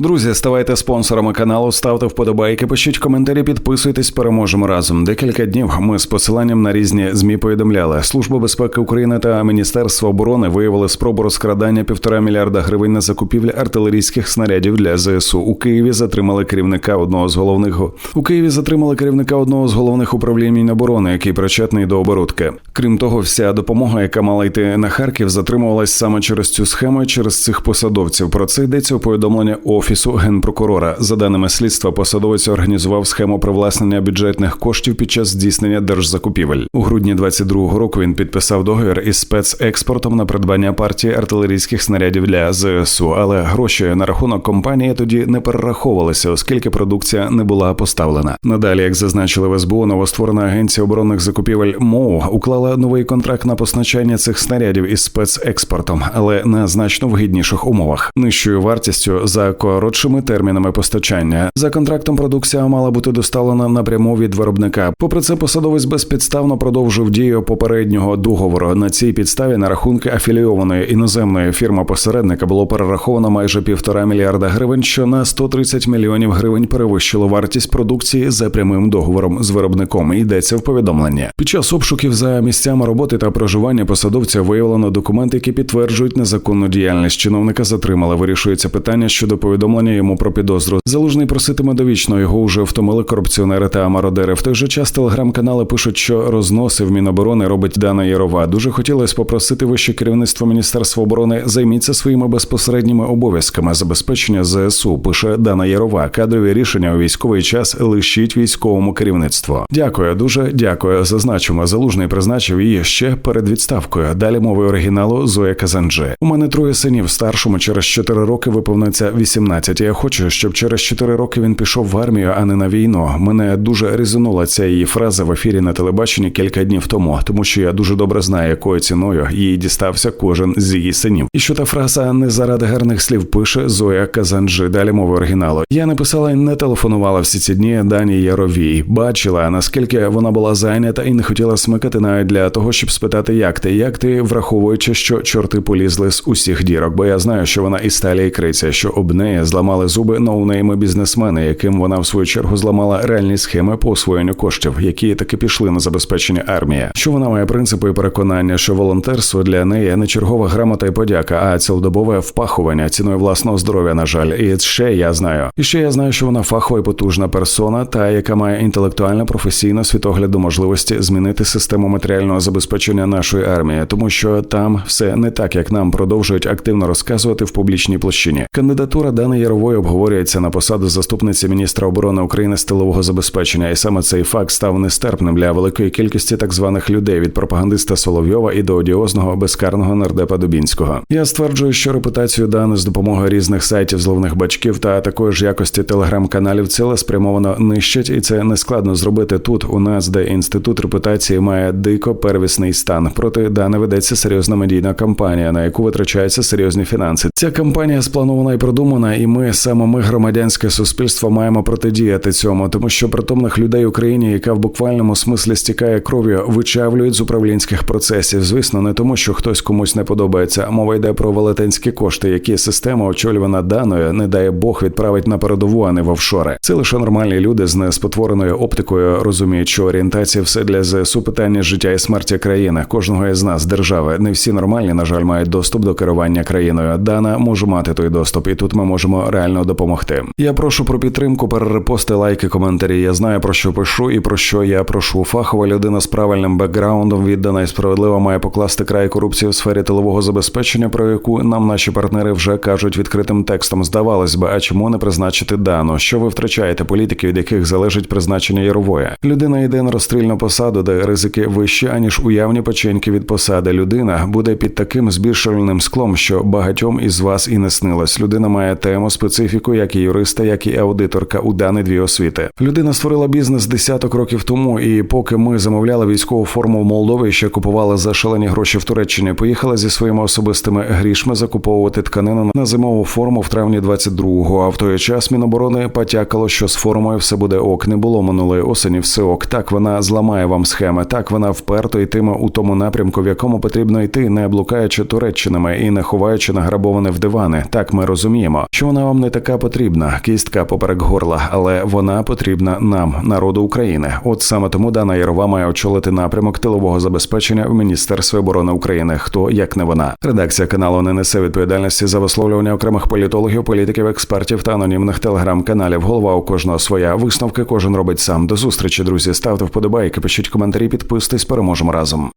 Друзі, ставайте спонсорами каналу, ставте вподобайки, пишіть коментарі, підписуйтесь, переможемо разом. Декілька днів ми з посиланням на різні змі повідомляли. Служба безпеки України та Міністерство оборони виявили спробу розкрадання півтора мільярда гривень на закупівлі артилерійських снарядів для ЗСУ. У Києві затримали керівника одного з головних у Києві. Затримали керівника одного з головних управлінь Міноборони, який причетний до оборудки. Крім того, вся допомога, яка мала йти на Харків, затримувалась саме через цю схему, і через цих посадовців. Про це йдеться у повідомлення офісу генпрокурора. За даними слідства, посадовець організував схему привласнення бюджетних коштів під час здійснення держзакупівель. У грудні 22-го року він підписав договір із спецекспортом на придбання партії артилерійських снарядів для ЗСУ, але гроші на рахунок компанії тоді не перераховувалися, оскільки продукція не була поставлена. Надалі, як зазначили в СБУ, новостворена агенція оборонних закупівель МОУ уклала новий контракт на постачання цих снарядів із спецекспортом, але на значно вигідніших умовах, нижчою вартістю за коротшими термінами постачання. За контрактом продукція мала бути доставлена напряму від виробника. Попри це, посадовець безпідставно продовжив дію попереднього договору. На цій підставі на рахунки афілійованої іноземної фірми посередника було перераховано майже півтора мільярда гривень, що на 130 мільйонів гривень перевищило вартість продукції за прямим договором з виробником. Йдеться в повідомленні. Під час обшуків за місцями роботи та проживання посадовця виявлено документи, які підтверджують незаконну діяльність. Чиновника затримали. Вирішується питання щодо повідомлення йому про підозру. Залужний проситиме довічно його вже втомили корупціонери та мародери. В той же час телеграм-канали пишуть, що розноси в Міноборони робить Дана Єрова. Дуже хотілося попросити вище керівництво Міністерства оборони займіться своїми безпосередніми обов'язками забезпечення ЗСУ. Пише Дана Єрова. Кадрові рішення у військовий час лишіть військовому керівництву. Дякую, дуже дякую. Зазначимо, залужний призначив її ще перед відставкою. Далі мови оригіналу Зоя Казанджи. У мене троє синів. Старшому через 4 роки виповниться 18. Я хочу, щоб через 4 роки він пішов в армію, а не на війну. Мене дуже резонула ця її фраза в ефірі на телебаченні кілька днів тому, тому що я дуже добре знаю, якою ціною їй дістався кожен з її синів. І що та фраза не заради гарних слів пише Зоя Казанджи. Далі мови оригіналу. Я не писала і не телефонувала всі ці дні Дані Яровій. Бачила наскільки вона була зайнята і не хотіла смикати навіть для того, щоб спитати, як ти, як ти, враховуючи, що чорти полізли з усіх дірок, бо я знаю, що вона із сталі і криця, що об неї зламали зуби ноунейми бізнесмени, яким вона в свою чергу зламала реальні схеми по освоєнню коштів, які таки пішли на забезпечення армії. Що вона має принципи і переконання, що волонтерство для неї не чергова грамота і подяка, а цілодобове впахування ціною власного здоров'я. На жаль, і ще я знаю. І ще я знаю, що вона фахова і потужна персона, та яка має інтелектуально професійно світогляду можливості змінити систему матеріального забезпечення нашої армії, тому що там все не так, як нам продовжують активно розказувати в публічній площині. Кандидатура Дани Ярової обговорюється на посаду заступниці міністра оборони України з тилового забезпечення, і саме цей факт став нестерпним для великої кількості так званих людей від пропагандиста Соловйова і до одіозного безкарного нардепа Дубінського. Я стверджую, що репутацію Дани з допомогою різних сайтів зловних бачків та такої ж якості телеграм-каналів цілеспрямовано нищать, і це не складно зробити тут. У нас, де інститут репутації має дико первісний стан. Проти Дани ведеться серйозна медійна кампанія, на яку витрачаються серйозні фінанси. Ця кампанія спланована і продумана, і ми саме ми, громадянське суспільство, маємо протидіяти цьому, тому що притомних людей Україні, яка в буквальному смислі стікає кров'ю, вичавлюють з управлінських процесів. Звісно, не тому, що хтось комусь не подобається. Мова йде про велетенські кошти, які система очолювана даною, не дає Бог відправить на передову, а не в офшори. Це лише нормальні люди з неспотвореною оптикою розуміють, що орієнтація все для ЗСУ питання життя і смерті країни, кожного із нас, держави. Не всі нормальні, на жаль, мають доступ до керування країною. Дана може мати той доступ, і тут ми можемо реально допомогти. Я прошу про підтримку, перерепости, лайки, коментарі. Я знаю про що пишу і про що я прошу. Фахова людина з правильним бекграундом віддана і справедливо має покласти край корупції в сфері тилового забезпечення, про яку нам наші партнери вже кажуть відкритим текстом. Здавалось би, а чому не призначити дану? Що ви втрачаєте політики, від яких залежить призначення ярової? Людина йде на розстрільну посаду, де ризики вищі аніж уявні печеньки від посади. Людина буде під таким збільшувальним склом, що багатьом із вас і не снилось. Людина має тему, специфіку, як і юриста, як і аудиторка у дані дві освіти. Людина створила бізнес десяток років тому, і поки ми замовляли військову форму в Молдові, ще купували за шалені гроші в Туреччині. Поїхала зі своїми особистими грішми закуповувати тканину на зимову форму в травні 22-го. А в той час Міноборони потякало, що з формою все буде ок. Не було минулої осені. Все ок. Так вона зламає вам схеми. Так вона вперто йтиме у тому напрямку, в якому потрібно йти, не блукаючи туреччинами і не ховаючи награбоване в дивани. Так ми розуміємо, що вона вам не така потрібна, кістка поперек горла, але вона потрібна нам, народу України. От саме тому Дана Ярова має очолити напрямок тилового забезпечення в Міністерстві оборони України. Хто як не вона? Редакція каналу не несе відповідальності за висловлювання окремих політологів, політиків, експертів та анонімних телеграм-каналів. Голова у кожного своя висновки кожен робить сам. До зустрічі, друзі. Ставте вподобайки, пишіть коментарі, підписуйтесь, переможемо разом.